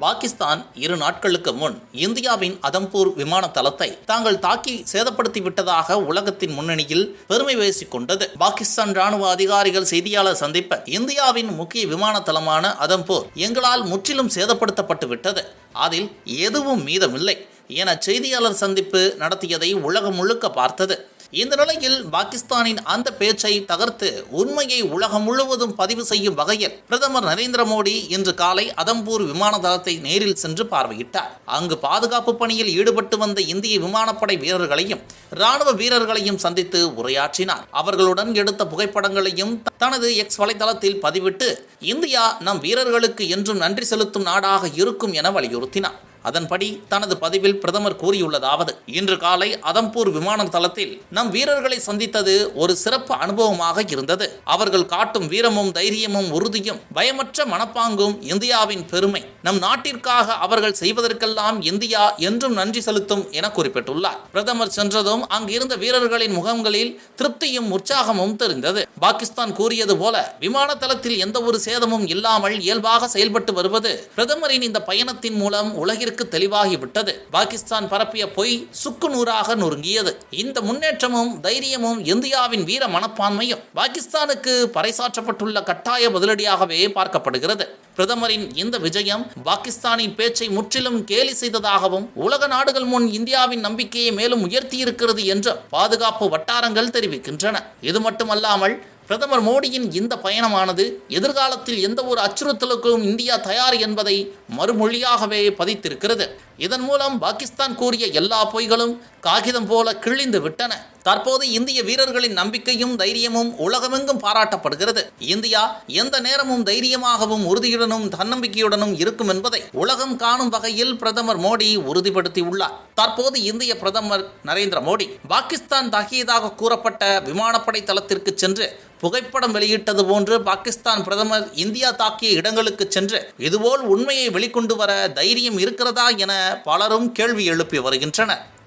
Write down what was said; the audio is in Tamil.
பாகிஸ்தான் இரு நாட்களுக்கு முன் இந்தியாவின் அதம்பூர் விமான தளத்தை தாங்கள் தாக்கி சேதப்படுத்தி விட்டதாக உலகத்தின் முன்னணியில் பெருமை பேசிக் கொண்டது பாகிஸ்தான் ராணுவ அதிகாரிகள் செய்தியாளர் சந்திப்ப இந்தியாவின் முக்கிய விமான தளமான அதம்பூர் எங்களால் முற்றிலும் சேதப்படுத்தப்பட்டு விட்டது அதில் எதுவும் மீதமில்லை என செய்தியாளர் சந்திப்பு நடத்தியதை உலகம் முழுக்க பார்த்தது. இந்த நிலையில் பாகிஸ்தானின் அந்த பேச்சை தகர்த்து உண்மையை உலகம் முழுவதும் பதிவு செய்யும் வகையில் பிரதமர் நரேந்திர மோடி இன்று காலை அதம்பூர் விமான தளத்தை நேரில் சென்று பார்வையிட்டார். அங்கு பாதுகாப்பு பணியில் ஈடுபட்டு வந்த இந்திய விமானப்படை வீரர்களையும் ராணுவ வீரர்களையும் சந்தித்து உரையாற்றினார். அவர்களுடன் எடுத்த புகைப்படங்களையும் தனது எக்ஸ் வலைதளத்தில் பதிவிட்டு இந்தியா நம் வீரர்களுக்கு என்றும் நன்றி செலுத்தும் நாடாக இருக்கும் என வலியுறுத்தினார். அதன்படி தனது பதிவில் பிரதமர் கூறியுள்ளதாவது இன்று காலை அதம்பூர் விமான தளத்தில் நம் வீரர்களை சந்தித்தது ஒரு சிறப்பு அனுபவமாக இருந்தது. அவர்கள் காட்டும் வீரமும் தைரியமும் உறுதியும் பயமற்ற மனப்பாங்கும் இந்தியாவின் பெருமை. நம் நாட்டிற்காக அவர்கள் செய்வதற்கெல்லாம் இந்தியா என்றும் நன்றி செலுத்தும் என குறிப்பிட்டுள்ளார். பிரதமர் சென்றதும் அங்கிருந்த வீரர்களின் முகங்களில் திருப்தியும் உற்சாகமும் தெரிந்தது. பாகிஸ்தான் கூறியது போல விமான தளத்தில் எந்த ஒரு சேதமும் இல்லாமல் இயல்பாக செயல்பட்டு வருவது பிரதமரின் இந்த பயணத்தின் மூலம் உலகிற்கு தெளிவாகிவிட்டது. பாகிஸ்தான் பரப்பிய பொய் சுக்கு நூறாக நொறுங்கியது. இந்த முன்னேற்றமும் தைரியமும் இந்தியாவின் வீர மனப்பான்மையும் பாகிஸ்தானுக்கு பறைசாற்றப்பட்டுள்ள கட்டாய பதிலடியாகவே பார்க்கப்படுகிறது. பிரதமரின் இந்த விஜயம் பாகிஸ்தானின் பேச்சை முற்றிலும் கேலி செய்ததாகவும் உலக நாடுகள் முன் இந்தியாவின் நம்பிக்கையை மேலும் உயர்த்தியிருக்கிறது என்று பாதுகாப்பு வட்டாரங்கள் தெரிவிக்கின்றன. இது மட்டுமல்லாமல் பிரதமர் மோடியின் இந்த பயணமானது எதிர்காலத்தில் எந்த ஒரு அச்சுறுத்தலுக்கும் இந்தியா தயார் என்பதை மறுமொழியாகவே பதித்திருக்கிறது. இதன் மூலம் பாகிஸ்தான் கூறிய எல்லா பொய்களும் காகிதம் போல கிழிந்து விட்டன. தற்போது இந்திய வீரர்களின் நம்பிக்கையும் தைரியமும் உலகமெங்கும் பாராட்டப்படுகிறது. இந்தியா எந்த நேரமும் தைரியமாகவும் உறுதியுடனும் தன்னம்பிக்கையுடனும் இருக்கும் என்பதை உலகம் காணும் வகையில் பிரதமர் மோடி உறுதிப்படுத்தியுள்ளார். தற்போது இந்திய பிரதமர் நரேந்திர மோடி பாகிஸ்தான் தாக்கியதாக கூறப்பட்ட விமானப்படை தளத்திற்கு சென்று புகைப்படம் வெளியிட்டது போன்று பாகிஸ்தான் பிரதமர் இந்தியா தாக்கிய இடங்களுக்கு சென்று இதுபோல் உண்மையை வெளிக்கொண்டு வர தைரியம் இருக்கிறதா என பலரும் கேள்வி எழுப்பி வருகின்றனர்.